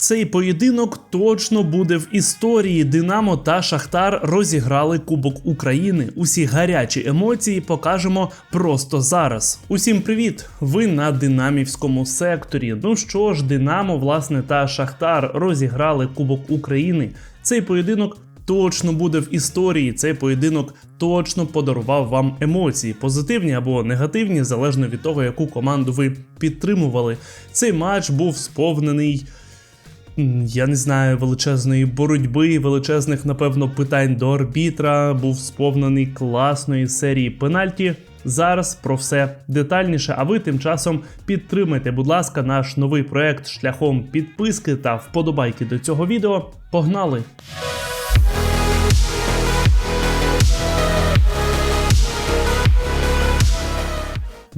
Цей поєдинок точно буде в історії. Динамо та Шахтар розіграли Кубок України. Усі гарячі емоції покажемо просто зараз. Усім привіт! Ви на динамівському секторі. Ну що ж, Динамо, власне, та Шахтар розіграли Кубок України. Цей поєдинок. Точно буде в історії. Цей поєдинок точно подарував вам емоції, позитивні або негативні, залежно від того, яку команду ви підтримували. Цей матч був сповнений я не знаю, величезної боротьби, величезних, напевно, питань до арбітра, був сповнений класної серії пенальті. Зараз про все детальніше. А ви тим часом підтримайте, будь ласка, наш новий проект шляхом підписки та вподобайки до цього відео. Погнали!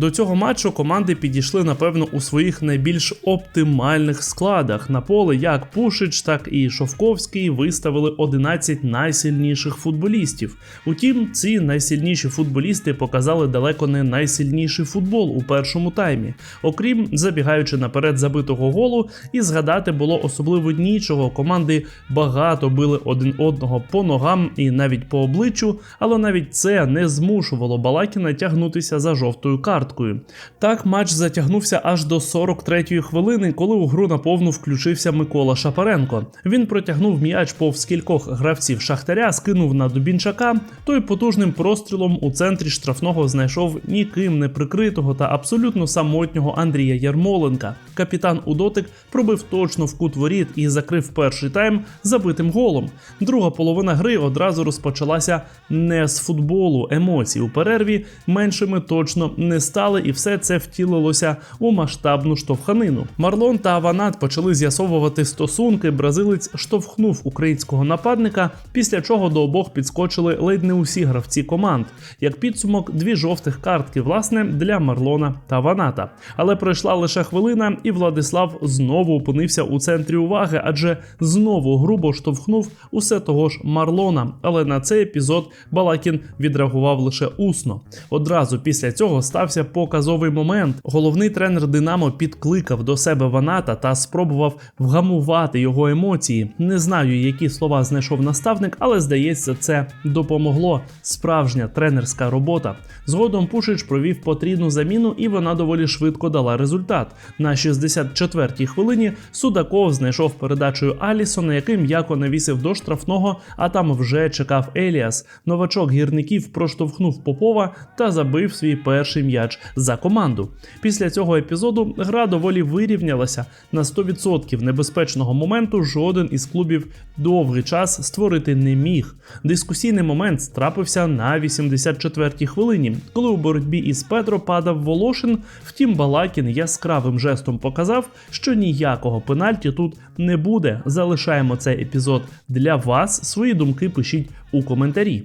До цього матчу команди підійшли, напевно, у своїх найбільш оптимальних складах. На поле як Пушич, так і Шовковський виставили 11 найсильніших футболістів. Утім, ці найсильніші футболісти показали далеко не найсильніший футбол у першому таймі. Окрім забігаючи наперед забитого голу, і згадати було особливо нічого. Команди багато били один одного по ногам і навіть по обличчю, але навіть це не змушувало Балакіна тягнутися за жовтою карткою. Так матч затягнувся аж до 43-ї хвилини, коли у гру наповну включився Микола Шапаренко. Він протягнув м'яч повз кількох гравців Шахтаря, скинув на Дубінчака. Той потужним прострілом у центрі штрафного знайшов ніким не прикритого та абсолютно самотнього Андрія Ярмоленка. Капітан Удотик пробив точно в кут воріт і закрив перший тайм забитим голом. Друга половина гри одразу розпочалася не з футболу. Емоції у перерві меншими точно не стали, і все це втілилося у масштабну штовханину. Марлон та Аванат почали з'ясовувати стосунки. Бразилець штовхнув українського нападника, після чого до обох підскочили ледь не усі гравці команд. Як підсумок, дві жовтих картки, власне, для Марлона та Ваната. Але пройшла лише хвилина, і Владислав знову опинився у центрі уваги, адже знову грубо штовхнув усе того ж Марлона. Але на цей епізод Балакін відреагував лише усно. Одразу після цього стався показовий момент. Головний тренер Динамо підкликав до себе Ваната та спробував вгамувати його емоції. Не знаю, які слова знайшов наставник, але здається, це допомогло. Справжня тренерська робота. Згодом Пушич провів потрібну заміну, і вона доволі швидко дала результат. На 64-й хвилині Судаков знайшов передачею Алісона, який м'яко навісив до штрафного, а там вже чекав Еліас. Новачок гірників проштовхнув Попова та забив свій перший м'яч за команду. Після цього епізоду гра доволі вирівнялася. На 100% небезпечного моменту жоден із клубів довгий час створити не міг. Дискусійний момент страпився на 84-й хвилині, коли у боротьбі із Петро падав Волошин. Втім, Балакін яскравим жестом показав, що ніякого пенальті тут не буде. Залишаємо цей епізод для вас. Свої думки пишіть у коментарі.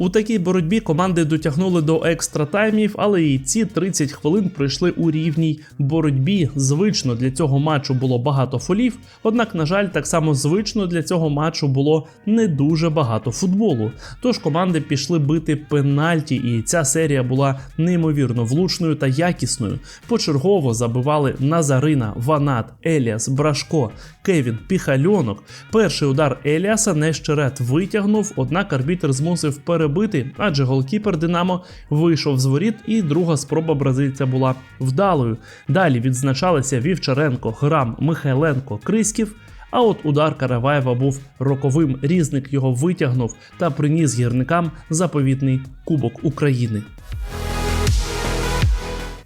У такій боротьбі команди дотягнули до екстра таймів, але і ці 30 хвилин пройшли у рівній боротьбі. Звично для цього матчу було багато фолів, однак, на жаль, так само звично для цього матчу було не дуже багато футболу. Тож команди пішли бити пенальті, і ця серія була неймовірно влучною та якісною. Почергово забивали Назарина, Ванат, Еліас, Брашко, Кевін, Піхальонок. Перший удар Еліаса Нещерет витягнув, однак арбітр змусив перебити, адже голкіпер Динамо вийшов з воріт, і друга спроба бразильця була вдалою. Далі відзначалися Вівчаренко, Грам, Михайленко, Криськів. А от удар Караваєва був роковим. Різник його витягнув та приніс гірникам заповітний Кубок України.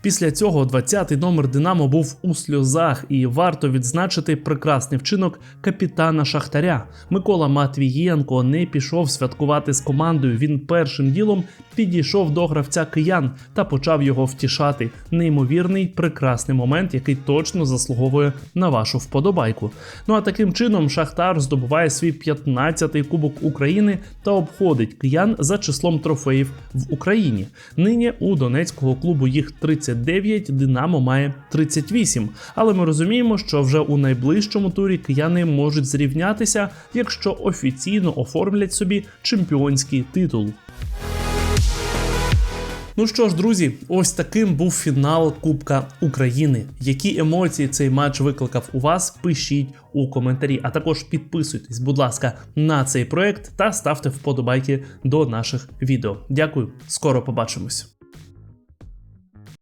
Після цього 20-й номер Динамо був у сльозах, і варто відзначити прекрасний вчинок капітана Шахтаря. Микола Матвієнко не пішов святкувати з командою. Він першим ділом підійшов до гравця киян та почав його втішати. Неймовірний прекрасний момент, який точно заслуговує на вашу вподобайку. Ну а таким чином Шахтар здобуває свій 15-й кубок України та обходить киян за числом трофеїв в Україні. Нині у Донецького клубу їх 30 39, Динамо має 38. Але ми розуміємо, що вже у найближчому турі кияни можуть зрівнятися, якщо офіційно оформлять собі чемпіонський титул. Ну що ж, друзі, ось таким був фінал Кубка України. Які емоції цей матч викликав у вас? Пишіть у коментарі, а також підписуйтесь, будь ласка, на цей проект та ставте вподобайки до наших відео. Дякую, скоро побачимось.